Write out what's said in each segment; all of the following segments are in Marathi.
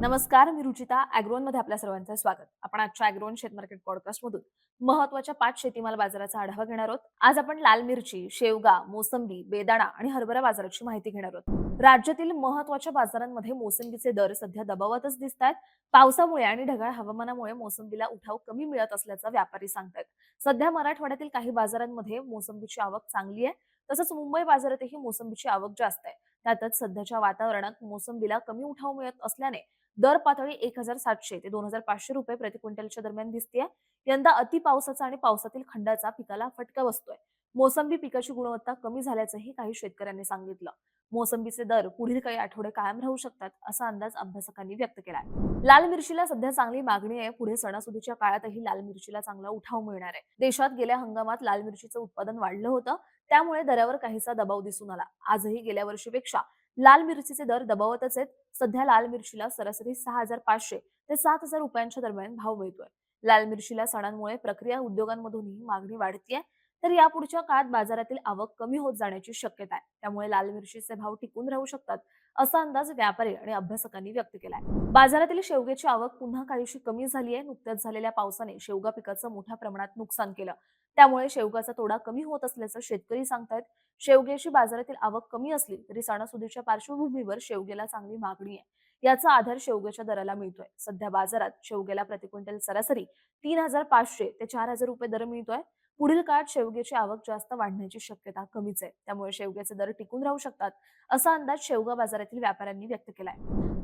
नमस्कार मी रुचिता अॅग्रोनमध्ये आपल्या सर्वांचं स्वागत. आपण आजच्या अॅग्रोन शेत मार्केट पॉडकास्ट मधून महत्त्वाच्या पाच शेतीमाल बाजाराचा आढावा घेणार आहोत. आज आपण लाल मिरची शेवगा मोसंबी बेदाणा आणि हरभरा बाजाराची माहिती घेणार आहोत. राज्यातील महत्त्वाच्या बाजारांमध्ये मोसंबीचे दर सध्या दबावातच दिसत आहेत. पावसामुळे आणि ढगाळ हवामानामुळे मोसंबीला उठाव कमी मिळत असल्याचं व्यापारी सांगतात सध्या मराठवाड्यातील काही बाजारांमध्ये मोसंबीची आवक चांगली आहे. तसंच मुंबई बाजारातही मोसंबीची आवक जास्त आहे. त्यातच सध्याच्या वातावरणात मोसंबीला कमी उठाव मिळत असल्याने दर पातळी एक हजार सातशे ते दोन हजार पाचशे रुपये प्रति क्विंटलच्या दरम्यान दिसते यंदा अति पावसाचा आणि पावसातील खंडाचा पिकाला फटका बसतोय. मोसंबी पिकाची गुणवत्ता कमी झाल्याचंही काही शेतकऱ्यांनी सांगितलं. मोसंबीचे दर पुढील काही आठवडे कायम राहू शकतात असा अंदाज अभ्यासकांनी व्यक्त केलाय. लाल मिरचीला सध्या चांगली मागणी आहे. पुढे सणासुदीच्या काळातही लाल मिरचीला चांगला उठाव मिळणार आहे. देशात गेल्या हंगामात लाल मिरचीचं उत्पादन वाढलं होतं. त्यामुळे दरावर काहीसा दबाव दिसून आला. आजही गेल्या वर्षीपेक्षा लाल मिरचीचे दर दबावतच आहेत. सध्या लाल मिरचीला सरासरी सहा हजार पाचशे ते सात हजार रुपयांच्या दरम्यान भाव मिळतोय. लाल मिरचीला सणांमुळे प्रक्रिया उद्योगांमधूनही मागणी वाढतीये. तर यापुढच्या काळात बाजारातील आवक कमी होत जाण्याची शक्यता आहे. त्यामुळे लाल मिरचीचे भाव टिकून राहू शकतात असा अंदाज व्यापारी आणि अभ्यासकांनी व्यक्त केलाय. बाजारातील शेवग्याची आवक पुन्हा काहीशी कमी झाली आहे नुकत्याच झालेल्या पावसाने शेवगा पिकाचं मोठ्या प्रमाणात नुकसान केलं. त्यामुळे शेवगाचा तोडा कमी होत असल्याचं शेतकरी सांगतायत. शेवग्याची बाजारातील आवक कमी असली तरी सणासुदीच्या पार्श्वभूमीवर शेवग्याला चांगली मागणी आहे. याचा आधार शेवग्याच्या दराला मिळतोय. सध्या बाजारात शेवग्याला प्रति क्विंटल सरासरी तीन हजार पाचशे ते चार हजार रुपये दर मिळतोय. पुढील काळात शेवग्याची आवक जास्त वाढण्याची शक्यता कमीच आहे. त्यामुळे शेवग्याचे दर टिकून राहू शकतात असा अंदाज शेवगा बाजारातील व्यापाऱ्यांनी व्यक्त केलाय.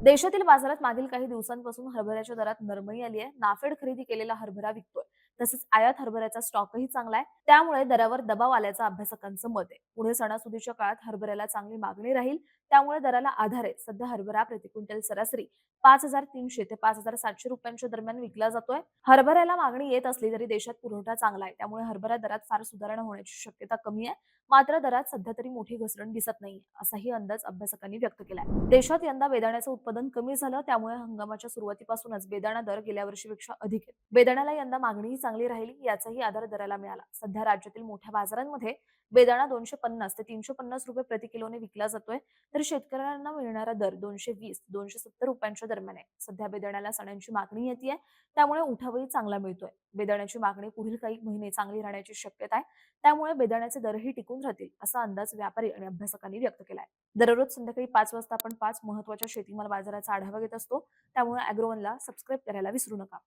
देशातील बाजारात मागील काही दिवसांपासून हरभऱ्याच्या दरात नरमई आली आहे. नाफेड खरेदी केलेला हरभरा विकतोय. तसेच आयात हरभऱ्याचा स्टॉकही चांगला आहे. त्यामुळे दरावर दबाव आल्याचं अभ्यासकांचं मत आहे. पुढे सणासुदीच्या काळात हरभऱ्याला चांगली मागणी राहील. त्यामुळे दराला आधार आहे. सध्या हरभरा प्रति क्विंटल सरासरी पाच हजार तीनशे ते पाच हजार सातशे रुपयांच्या दरम्यान विकला जातोय. हरभऱ्याला मागणी येत असली तरी देशात पुरवठा चांगला आहे. त्यामुळे हरभरा दरात फार सुधारणा होण्याची शक्यता कमी आहे. मात्र दरात सध्या तरी मोठी घसरण दिसत नाही असाही अंदाज अभ्यासकांनी व्यक्त केलाय. देशात यंदा बेदाण्याचं उत्पादन कमी झालं त्यामुळे हंगामाच्या सुरुवातीपासूनच बेदाणा दर गेल्या वर्षीपेक्षा अधिक आहे. बेदाण्याला यंदा मागणीही चांगली राहिली याचाही आधार दराला मिळाला. सध्या राज्यातील मोठ्या बाजारांमध्ये बेदाणा दोनशे पन्नास ते तीनशे पन्नास रुपये प्रति किलोने विकला जातोय. तर शेतकऱ्यांना मिळणारा दर दोनशे वीस दोनशे सत्तर रुपयांच्या दरम्यान आहे. सध्या बेदाण्याला सणांची मागणी येते त्यामुळे उठावही चांगला मिळतोय. बेदाण्याची मागणी पुढील काही महिने चांगली राहण्याची शक्यता आहे. त्यामुळे बेदाण्याचे दरही टिकून राहतील असा अंदाज व्यापारी आणि अभ्यासकांनी व्यक्त केलाय. दररोज संध्याकाळी पाच वाजता आपण पाच महत्त्वाच्या शेतीमाल बाजाराचा आढावा घेत असतो. त्यामुळे अॅग्रोवनला सबस्क्राईब करायला विसरू नका.